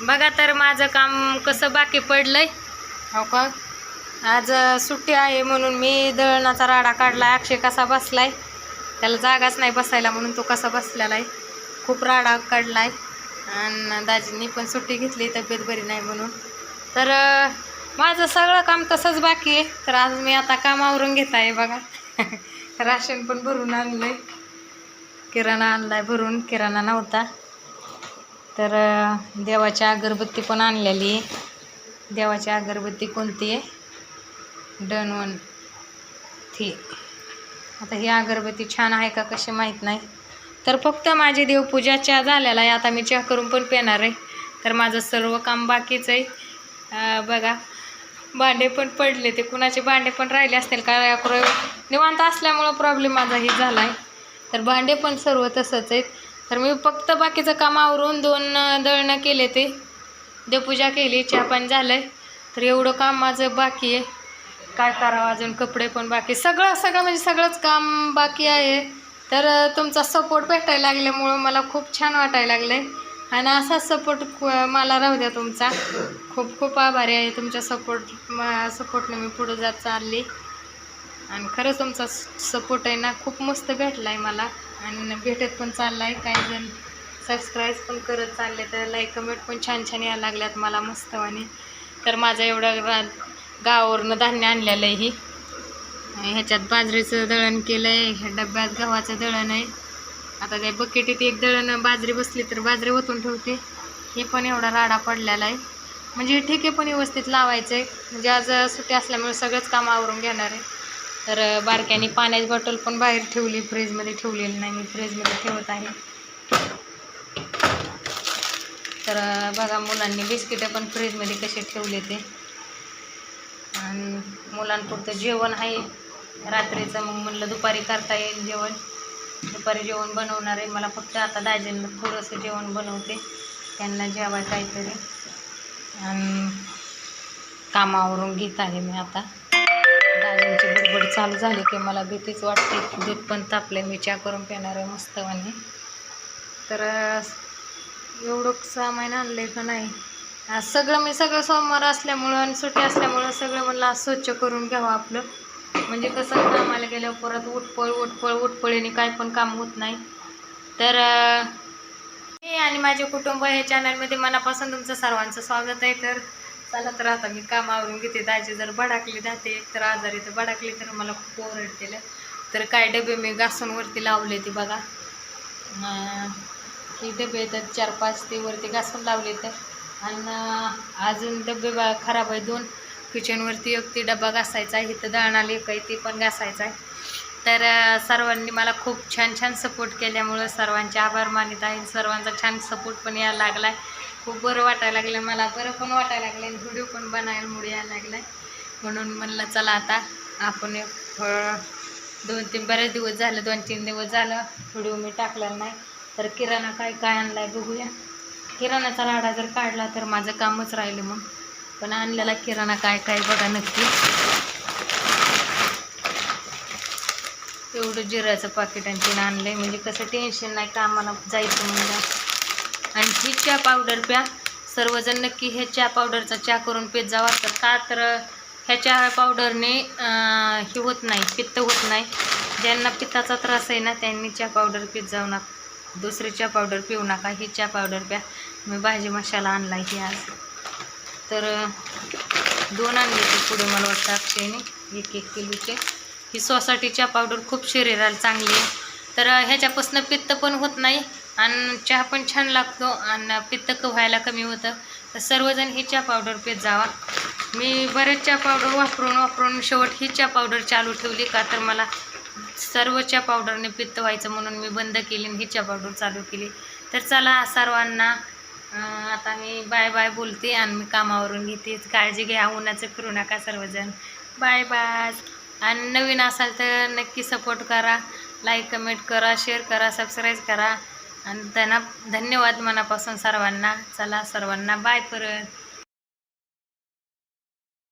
बघा तर माझं काम कसं बाकी पडलंय. हो का? आज सुट्टी आहे म्हणून मी दळणाचा राडा काढलाय. अक्षय कसा बसलाय? त्याला जागाच नाही बसायला म्हणून तो कसा बसलेला आहे खूप राडा काढलाय. आणि दाजींनी पण सुट्टी घेतली तब्येत बरी नाही म्हणून. तर माझं सगळं काम तसंच बाकी आहे. तर आज मी आता कामावरून घेत आहे बघा. राशन पण भरून आणलंय. किराणा आणलाय भरून. किराणा नव्हता. तर देवाच्या देवाची अगरबत्ती पण आणलेली. आहे देवाची अगरबत्ती कोणती? आहे डन वन थी आता ही अगरबत्ती छान आहे का कशी माहीत नाही. तर फक्त माझी देवपूजा चहा झालेला आहे. आता मी चहा करून पण पेणार आहे. तर माझं सर्व काम बाकीच आहे. बघा. भांडे पण पडले ते. कुणाचे भांडे पण राहिले असतील काय अकरा निवांत असल्यामुळं प्रॉब्लेम माझा ही झाला आहे तर भांडे पण सर्व तसंच आहेत. तर मी फक्त बाकीचं काम आवरून दोन दळणं केले ते. देवपूजा केली चहा पण झालं आहे तर एवढं काम माझं बाकी आहे. काय करावं अजून कपडे पण बाकी सगळं सगळं म्हणजे सगळंच काम बाकी आहे. तर तुमचा सपोर्ट भेटायला लागल्यामुळं मला खूप छान वाटायला लागलं आहे आणि असाच सपोर्ट मला राहू द्या तुमचा. खूप खूप आभारी आहे तुमच्या सपोर्ट सपोर्टने मी पुढं जात चालली. आणि खरंच तुमचा सपोर्ट आहे ना खूप मस्त भेटला आहे मला. आणि भेटत पण चालला आहे काही जण सबस्क्राईब पण करत चालले तर लाईक कमेंट पण छान छान यायला लागल्यात मला मस्तवाने तर माझं एवढं रा गावावरनं धान्य आणलेलं आहे. ही ह्याच्यात बाजरीचं दळण केलं आहे ह्या डब्यात गव्हाचं दळण आहे. आता त्या बकेटीत एक दळण बाजरी बसली तर बाजरी ओतून ठेवते. हे पण एवढा राडा पडलेला आहे. म्हणजे ठीक आहे पण व्यवस्थित लावायचं आहे म्हणजे आज सुट्टी असल्यामुळे सगळंच काम आवरून घेणार आहे. तर बारक्याने पाण्याची बॉटल पण बाहेर ठेवली फ्रीजमध्ये ठेवलेली नाही मी फ्रीजमध्ये ठेवत आहे. तर बघा मुलांनी बिस्किटं पण फ्रीजमध्ये कसे ठेवले ते. आणि मुलांपुरतं जेवण आहे. रात्रीचं मग म्हणलं दुपारी करता येईल जेवण. दुपारी जेवण बनवणार आहे. मला फक्त आता दाजींना थोडंसं जेवण बनवते. त्यांना जेवाय काहीतरी. आणि कामावरून घेत आहे मी आता. दाजींची बडबड चालू झाली की मला भीतीच वाटते दूध पण तापले मी चहा करून पिणार आहे मस्तवाने तर एवढं सहा महिना आणले का नाही? सगळं मी सगळं सोमवार असल्यामुळं आणि सुट्टी असल्यामुळं सगळं म्हणलं आज स्वच्छ करून घ्यावं आपलं. म्हणजे कसं कामाला गेल्यावर परत उठपळ उठपळ उठपळीने काय पण काम होत नाही. तर हे मी आणि माझे कुटुंब हे चॅनलमध्ये मनापासून तुमचं सर्वांचं स्वागत आहे. तर चला तर आता मी कामावरून घेते. दाजी जर भडाकली जाते एक तर आजारी तर भडाकली तर मला खूप ओरडतेलं. तर काय डबे मी घासून वरती लावले ते बघा. ही डबे येतात चार पाच ते वरती घासून लावले तर. आणि अजून डबे बा खराब आहे दोन. किचनवरती एक ती डबा घासायचा आहे. इथं दळणाला एक आहे ते पण घासायचा आहे. तर सर्वांनी मला खूप छान छान सपोर्ट केल्यामुळं सर्वांचे आभार मानित आहे. सर्वांचा छान सपोर्ट पण यायला लागला आहे खूप बरं वाटायला लागलं मला. बरं पण वाटायला लागलं आणि व्हिडिओ पण बनायला मुळे यायला लागला आहे म्हणून म्हणलं चला आता आपण एक दोन तीन बरेच दिवस झालं दोन तीन दिवस झालं व्हिडिओ मी टाकला नाही. तर किराणा काय काय आणला आहे बघूया. किराणाचा लाडा जर काढला तर माझं कामच राहिलं मग पण आणलेला किराणा काय काय बघा नक्की. एवढं जिऱ्याचं पाकिट आणखीन आणलं आहे म्हणजे कसं टेन्शन नाही कामाला जायचं म्हणजे. आणि ही चहा पावडर प्या. सर्वजण नक्की हे चहा पावडरचा चहा करून पेत जावा तर का तर ह्या चहा पावडरने हे होत नाही पित्त होत नाही. ज्यांना पित्ताचा त्रास आहे ना त्यांनी चहा पावडर पित जाऊ नका. दुसरी चहा पावडर पिऊ नका. ही चहा पावडर प्या. मी भाजी मसाला आणला ही आज. तर दोन आणले ते पुढे मला वाटतं अक्षयने एक एक किलोचे. ही सोसायटी चहा पावडर खूप शरीराला चांगली आहे. तर ह्याच्यापासून पित्त पण होत नाही आणि चहा पण छान लागतो आणि पित्त क व्हायला कमी होतं. तर सर्वजण ही चहा पावडर पित जावा. मी बरेच चहा पावडर वापरून वापरून शेवट ही चहा पावडर चालू ठेवली का तर मला सर्व चहा पावडरने पित्त व्हायचं म्हणून मी बंद केली आणि ही चहा पावडर चालू केली. तर चला सर्वांना आता मी बाय बाय बोलते आणि मी कामावरून घेते. काळजी घ्या उन्हाचं फिरू नका सर्वजण. Bye bye. आणि नवीन असाल तर नक्की सपोर्ट करा. लाईक कमेंट करा शेअर करा सबस्क्राईब करा. आणि त्यांना धन्यवाद मनापासून सर्वांना. चला सर्वांना बाय परत.